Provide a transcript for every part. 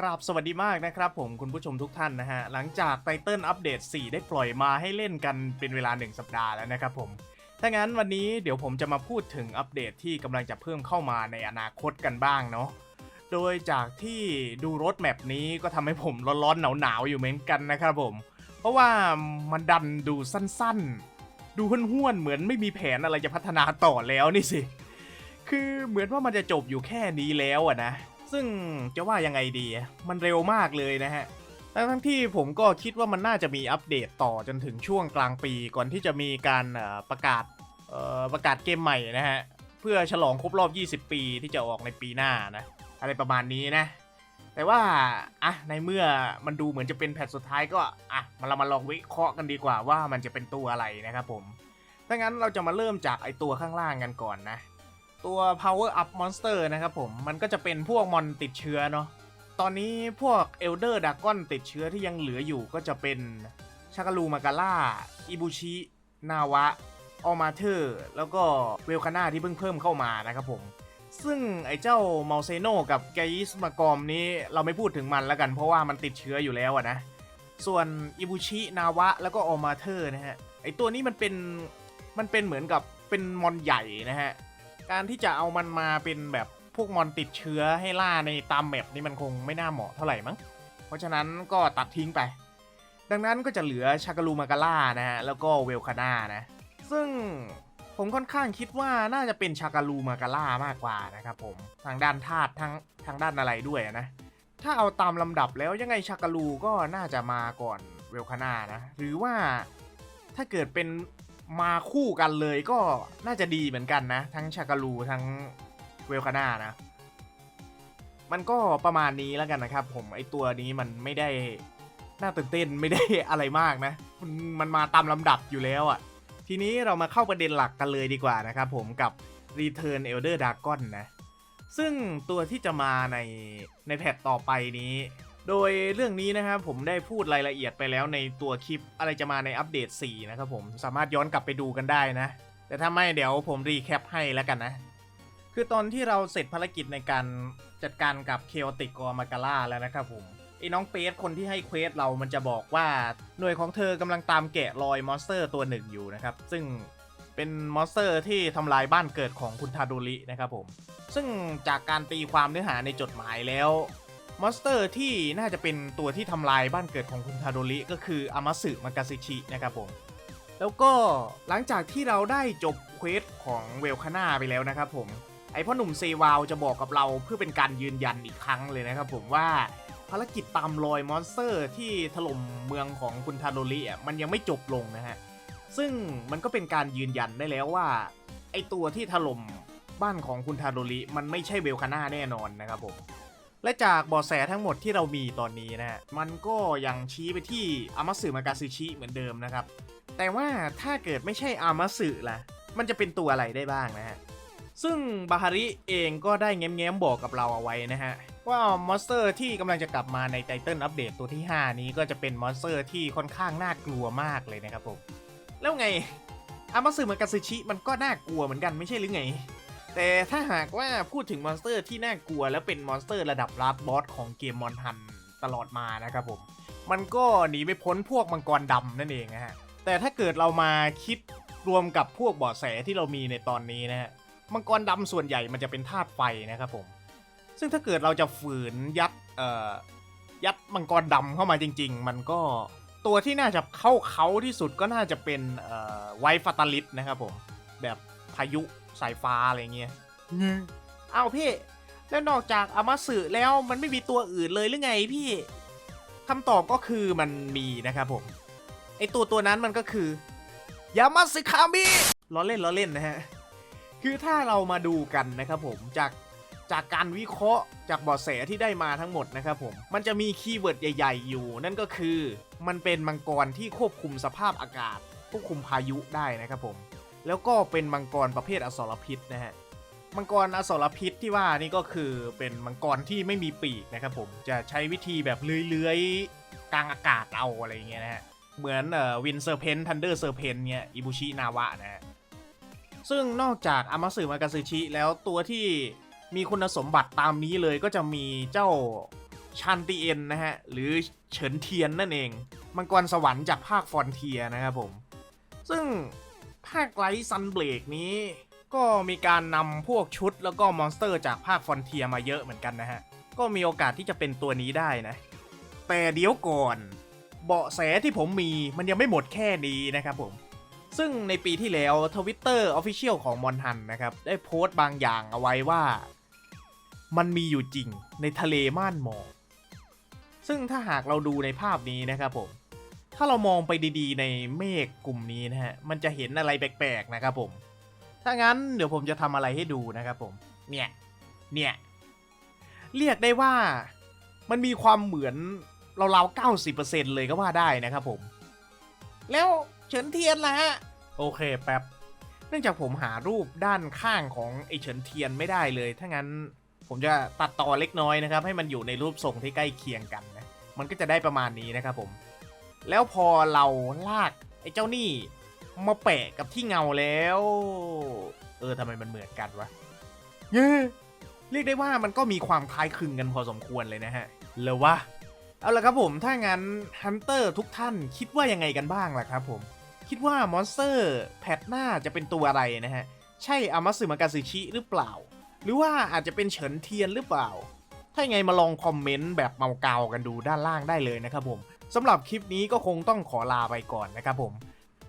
กราบสวัสดีมากนะครับผมคุณผู้ชมทุกท่านนะฮะ หลังจากไตเติลอัปเดต 4 ได้ปล่อยมาให้เล่นกันเป็นเวลา 1 สัปดาห์แล้วนะครับผม ถ้างั้นวันนี้เดี๋ยวผมจะมาพูดถึงอัปเดตที่กำลังจะเพิ่มเข้ามาในอนาคตกันบ้างเนาะโดยจากที่ดูรถแมปนี้ก็ทำให้ผมร้อนๆหนาวๆอยู่เหมือนกันนะครับผม เพราะว่ามันดันดูสั้นๆ ดูห้วนๆเหมือนไม่มีแผนอะไรจะพัฒนาต่อแล้วนี่สิคือเหมือนว่ามันจะจบอยู่แค่นี้แล้วอะนะ ซึ่งจะว่ายังไงดี มันเร็วมากเลยนะฮะทั้งทั้งที่ผมก็คิดว่ามันน่าจะมีอัปเดตต่อจนถึงช่วงกลางปีก่อนที่จะมีการประกาศประกาศเกมใหม่นะฮะ เพื่อฉลองครบรอบ 20 ปีที่จะออกในปีหน้านะ อะไรประมาณนี้นะ แต่ว่าอะในเมื่อมันดูเหมือนจะเป็นแพทสุดท้ายก็อะมาเรามาลองวิเคราะห์กันดีกว่าว่ามันจะเป็นตัวอะไรนะครับผมถ้างั้นเราจะมาเริ่มจากไอตัวข้างล่างกันก่อนนะ ตัว power up monster นะครับผม มันก็จะเป็นพวกมอนติดเชื้อเนาะ ตอนนี้พวก elder dragon ติดเชื้อที่ยังเหลืออยู่ก็จะเป็นชากาลูมาการ่าอิบุชิ นาวะ ออมาเธอร์ แล้วก็เวลคาน่าที่เพิ่งเพิ่มเข้ามานะครับผม ซึ่งไอ้เจ้าเมาเซโนกับไกสมากอมนี้เราไม่พูดถึงมันแล้วกันเพราะว่ามันติดเชื้ออยู่แล้วนะ ส่วนอิบุชิ นาวะ แล้วก็ออมาเธอร์นะฮะ ไอ้ตัวนี้มันเป็น มันเป็นเหมือนกับเป็นมอนใหญ่นะฮะ การที่จะเอามันมาเป็นแบบพวกมอนติดเชื้อให้ล่าในตามแมปนี่มันคงไม่น่าเหมาะเท่าไหร่มั้ง เพราะฉะนั้นก็ตัดทิ้งไป ดังนั้นก็จะเหลือชากาลูมาการ่านะฮะ แล้วก็เวลคาน่านะ ซึ่งผมค่อนข้างคิดว่าน่าจะเป็นชากาลูมาการ่ามากกว่านะครับผม ทางด้านธาตุทั้งทางด้านอะไรด้วยนะ ถ้าเอาตามลำดับแล้วยังไงชากาลูก็น่าจะมาก่อนเวลคาน่านะ หรือว่าถ้าเกิดเป็น มาคู่กันเลยก็น่าจะดีเหมือนกันนะ ทั้งชากาลูทั้งเวลคาน่านะ มันก็ประมาณนี้แล้วกันนะครับ ผมไอตัวนี้มันไม่ได้น่าตื่นเต้นไม่ได้อะไรมากนะ มันมันมาตามลำดับอยู่แล้วอะ่ะ ทีนี้เรามาเข้าประเด็นหลักกันเลยดีกว่านะครับผมกับ Return Elder Dragon นะ ซึ่งตัวที่จะมาในในแพทต่อไปนี้ โดยเรื่องนี้นะครับผมได้พูดรายละเอียดไปแล้วในตัวคลิปอะไรจะมาในอัปเดต 4 นะครับผมสามารถย้อนกลับไปดูกันได้นะ แต่ถ้าไม่เดี๋ยวผมรีแคปให้แล้วกันนะ คือตอนที่เราเสร็จภารกิจในการจัดการกับเค o ติกกอมาการ่าแล้วนะครับผมไอ้น้องเปสคนที่ให้เควสเรามันจะบอกว่าหน่วยของเธอกำลังตามแกะรอยมอนสเตอร์ตัวหนึ่งอยู่นะครับ ซึ่งเป็นมอนสเตอร์ที่ทำลายบ้านเกิดของคุณทาโดรินะครับผม ซึ่งจากการตีความเนื้อหาในจดหมายแล้ว มอนสเตอร์ที่น่าจะเป็นตัวที่ทำลายบ้านเกิดของคุณทาโดริก็คืออามาสึมากาซิชินะครับผม แล้วก็หลังจากที่เราได้จบเควสของเวลคาน่าไปแล้วนะครับผม ไอพ่อหนุ่มเซวาวจะบอกกับเราเพื่อเป็นการยืนยันอีกครั้งเลยนะครับผมว่าภารกิจตามรอยมอนสเตอร์ที่ถล่มเมืองของคุณทาโดริอะมันยังไม่จบลงนะฮะ ซึ่งมันก็เป็นการยืนยันได้แล้วว่า ไอตัวที่ถล่มบ้านของคุณทาโดริมันไม่ใช่เวลคาน่าแน่นอนนะครับผม และจากบาะแสทั้งหมดที่เรามีตอนนี้นะฮะมันก็ยังชี้ไปที่อามาสึมากาซึชิเหมือนเดิมนะครับ แต่ว่าถ้าเกิดไม่ใช่อามาสึล่ะ มันจะเป็นตัวอะไรได้บ้างนะฮะ ซึ่งบาฮาริเองก็ได้แง้มๆบอกกับเราเอาไว้นะฮะ ว่ามอนสเตอร์ที่กำลังจะกลับมาในไตเติลอัปเดตตัวที่ 5 นี้ก็จะเป็นมอนสเตอร์ที่ค่อนข้างน่ากลัวมากเลยนะครับผม แล้วไงอามาสึมากาซึชิมันก็น่ากลัวเหมือนกันไม่ใช่หรือไง แต่ถ้าหากว่าพูดถึงมอนสเตอร์ที่น่ากลัว แล้วเป็นมอนสเตอร์ระดับลาดบอสของเกมมอนฮันตลอดมานะครับผม มันก็หนีไม่พ้นพวกมังกรดำนั่นเองนะฮะ แต่ถ้าเกิดเรามาคิดรวมกับพวกเบาะแสที่เรามีในตอนนี้นะฮะ มังกรดำส่วนใหญ่มันจะเป็นธาตุไฟนะครับผม ซึ่งถ้าเกิดเราจะฝืนยัดเอ่อยัดมังกรดำเข้ามาจริง ๆ มันก็ตัวที่น่าจะเข้าเขาที่สุดก็น่าจะเป็นเอ่อไวฟาตาลิสนะครับผม แบบพายุ สายฟ้าอะไรเงี้ยอ้าวพี่แล้วนอกจากอามาสึแล้วมันไม่มีตัวอื่นเลยหรือไงพี่คำตอบก็คือมันมีนะครับผมไอตัวตัวนั้นมันก็คือยามาสึคามิล้อเล่นล้อเล่นนะฮะคือถ้าเรามาดูกันนะครับผมจากจากการวิเคราะห์จากเบาะแสที่ได้มาทั้งหมดนะครับผม มันจะมีคีย์เวิร์ดใหญ่ๆอยู่ นั่นก็คือมันเป็นมังกรที่ควบคุมสภาพอากาศ ควบคุมพายุได้นะครับผม แล้วก็เป็นมังกรประเภทอสรพิษนะฮะมังกรอสรพิษที่ว่านี่ก็คือเป็นมังกรที่ไม่มีปีกนะครับผมจะใช้วิธีแบบเลื้อยๆกลางอากาศเอาอะไรเงี้ยนะฮะเหมือนเอ่อวินเซอร์เพนทันเดอร์เซอร์เพนเนี่ยอิบุชินาวะนะฮะซึ่งนอกจากอามาสึมากาซึชิแล้วตัวที่มีคุณสมบัติตามนี้เลยก็จะมีเจ้าชันตีเอ็นนะฮะ หรือเฉินเทียนนั่นเอง มังกรสวรรค์จากภาคฟอนเทียนะครับผม ซึ่ง ภาคไลท์ซันเบลกนี้ ก็มีการนำพวกชุดแล้วก็มอนสเตอร์จากภาคฟอนเทียมาเยอะเหมือนกันนะฮะ ก็มีโอกาสที่จะเป็นตัวนี้ได้นะ แต่เดี๋ยวก่อน เบาะแสที่ผมมีมันยังไม่หมดแค่นี้นะครับผม ซึ่งในปีที่แล้วทวิตเตอร์ออฟฟิเชียลของมอนฮันนะครับ ได้โพสต์บางอย่างเอาไว้ว่า มันมีอยู่จริงในทะเลม่านหมอกซึ่งถ้าหากเราดูในภาพนี้นะครับผม ถ้าเรามองไปดีๆ ในเมฆกลุ่มนี้นะฮะ มันจะเห็นอะไรแปลกๆนะครับผม ถ้างั้นเดี๋ยวผมจะทำอะไรให้ดูนะครับผม เนี่ย เนี่ย เรียกได้ว่ามันมีความเหมือนเราๆ90%เลยก็ว่าได้นะครับผม แล้วเฉินเทียนล่ะฮะ โอเคแป๊บ เนื่องจากผมหารูปด้านข้างของไอเฉินเทียนไม่ได้เลย ถ้างั้นผมจะตัดต่อเล็กน้อยนะครับ ให้มันอยู่ในรูปทรงที่ใกล้เคียงกันนะ มันก็จะได้ประมาณนี้นะครับผม แล้วพอเราลากไอ้เจ้านี่มาแปะกับที่เงาแล้ว เออทำไมมันเหมือนกันวะเย้เรียกได้ว่ามันก็มีความคล้ายคลึงกันพอสมควรเลยนะฮะเลยวะเอาละครับผมถ้างั้นฮันเตอร์ทุกท่านคิดว่ายังไงกันบ้างล่ะครับผม คิดว่ามอนสเตอร์แพทหน้าจะเป็นตัวอะไรนะฮะ ใช่อามัสึมากาซึชิหรือเปล่า หรือว่าอาจจะเป็นเฉินเทียนหรือเปล่า ถ้ายังไงมาลองคอมเมนต์แบบเมาเกากันดูด้านล่างได้เลยนะครับผม สำหรับคลิปนี้ก็คงต้องขอลาไปก่อนนะครับผม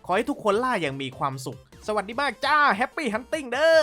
ขอให้ทุกคนล่าอย่างมีความสุข สวัสดีมากจ้าแฮปปี้ฮันติงเด้อ